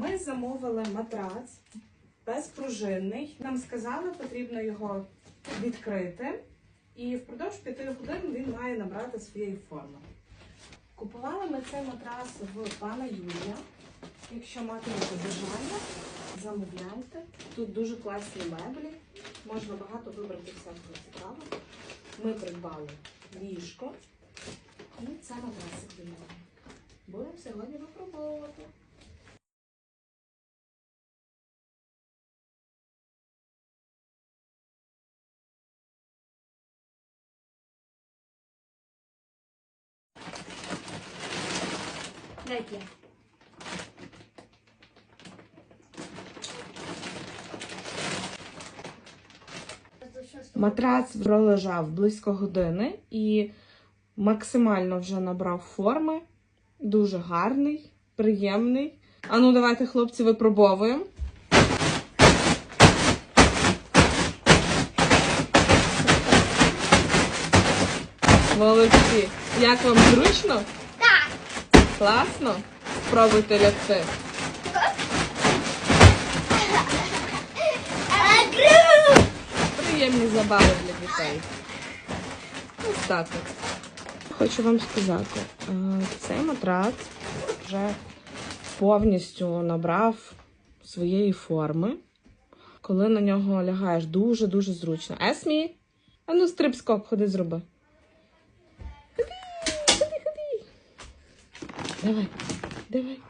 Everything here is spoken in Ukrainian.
Ми замовили матрац безпружинний. Нам сказали, потрібно його відкрити, і впродовж 5 годин він має набрати своєї форми. Купували ми цей матрас в пана Юрія. Якщо матимете бажання, замовляйте. Тут дуже класні меблі, можна багато вибрати всякого цікавого. Ми придбали ліжко і це матрасик для нього. Будемо сьогодні випробовувати. Дайте. Матрац пролежав близько години і максимально вже набрав форми. Дуже гарний, приємний. А ну, давайте, хлопці, випробовуємо. Молодці. Як вам зручно? Класно? Спробуйте лягти. Приємні забави для дітей. Ось так. Хочу вам сказати, е, цей матрац вже повністю набрав своєї форми. Коли на нього лягаєш дуже-дуже зручно. Есмі, а ну стрип скок, ходи зроби. Ходи, ходи, ходи. Давай, давай.